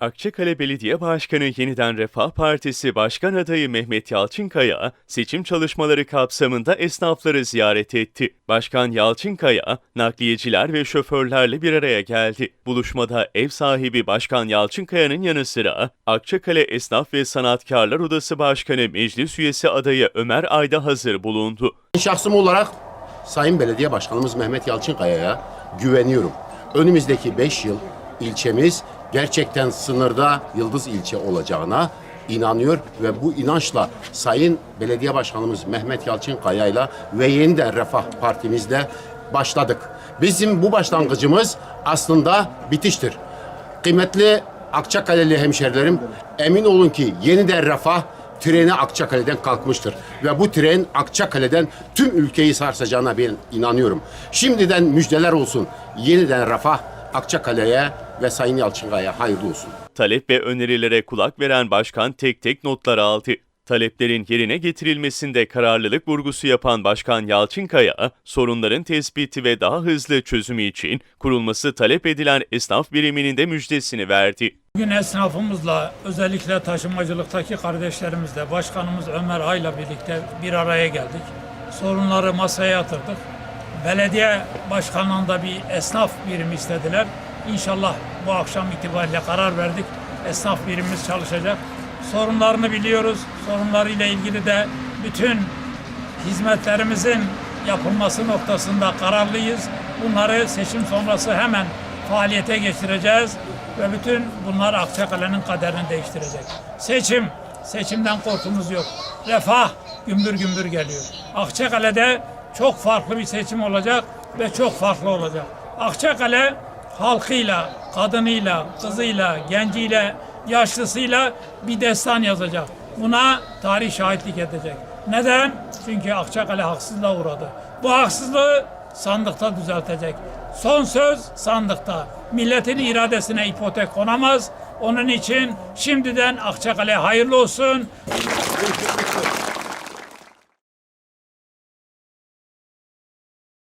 Akçakale Belediye Başkanı Yeniden Refah Partisi Başkan Adayı Mehmet Yalçınkaya, seçim çalışmaları kapsamında esnafları ziyaret etti. Başkan Yalçınkaya, nakliyeciler ve şoförlerle bir araya geldi. Buluşmada ev sahibi Başkan Yalçınkaya'nın yanı sıra Akçakale Esnaf ve Sanatkarlar Odası Başkanı Meclis Üyesi adayı Ömer Ayda hazır bulundu. Şahsım olarak Sayın Belediye Başkanımız Mehmet Yalçınkaya'ya güveniyorum. Önümüzdeki 5 yıl ilçemiz gerçekten sınırda yıldız ilçe olacağına inanıyor ve bu inançla Sayın Belediye Başkanımız Mehmet Yalçınkaya'yla ve yeniden Refah Partimizle başladık. Bizim bu başlangıcımız aslında bitiştir. Kıymetli Akçakaleli hemşerilerim, emin olun ki yeniden refah treni Akçakale'den kalkmıştır. Ve bu tren Akçakale'den tüm ülkeyi sarsacağına ben inanıyorum. Şimdiden müjdeler olsun. Yeniden refah Akçakale'ye ve Sayın Yalçınkaya hayırlı olsun. Talep ve önerilere kulak veren başkan tek tek notlar aldı. Taleplerin yerine getirilmesinde kararlılık vurgusu yapan Başkan Yalçınkaya, sorunların tespiti ve daha hızlı çözümü için kurulması talep edilen esnaf biriminin de müjdesini verdi. Bugün esnafımızla özellikle taşımacılıktaki kardeşlerimizle başkanımız Ömer Ay'la birlikte bir araya geldik. Sorunları masaya yatırdık. Belediye başkanlığında bir esnaf birimi istediler. İnşallah bu akşam itibariyle karar verdik. Esnaf birimimiz çalışacak. Sorunlarını biliyoruz. Sorunlarıyla ilgili de bütün hizmetlerimizin yapılması noktasında kararlıyız. Bunları seçim sonrası hemen faaliyete geçireceğiz ve bütün bunlar Akçakale'nin kaderini değiştirecek. Seçim, seçimden korkumuz yok. Refah gümbür gümbür geliyor. Akçakale'de çok farklı bir seçim olacak ve çok farklı olacak. Akçakale halkıyla, kadınıyla, kızıyla, genciyle, yaşlısıyla bir destan yazacak. Buna tarih şahitlik edecek. Neden? Çünkü Akçakale haksızlığa uğradı. Bu haksızlığı sandıkta düzeltecek. Son söz sandıkta. Milletin iradesine ipotek konamaz. Onun için şimdiden Akçakale hayırlı olsun.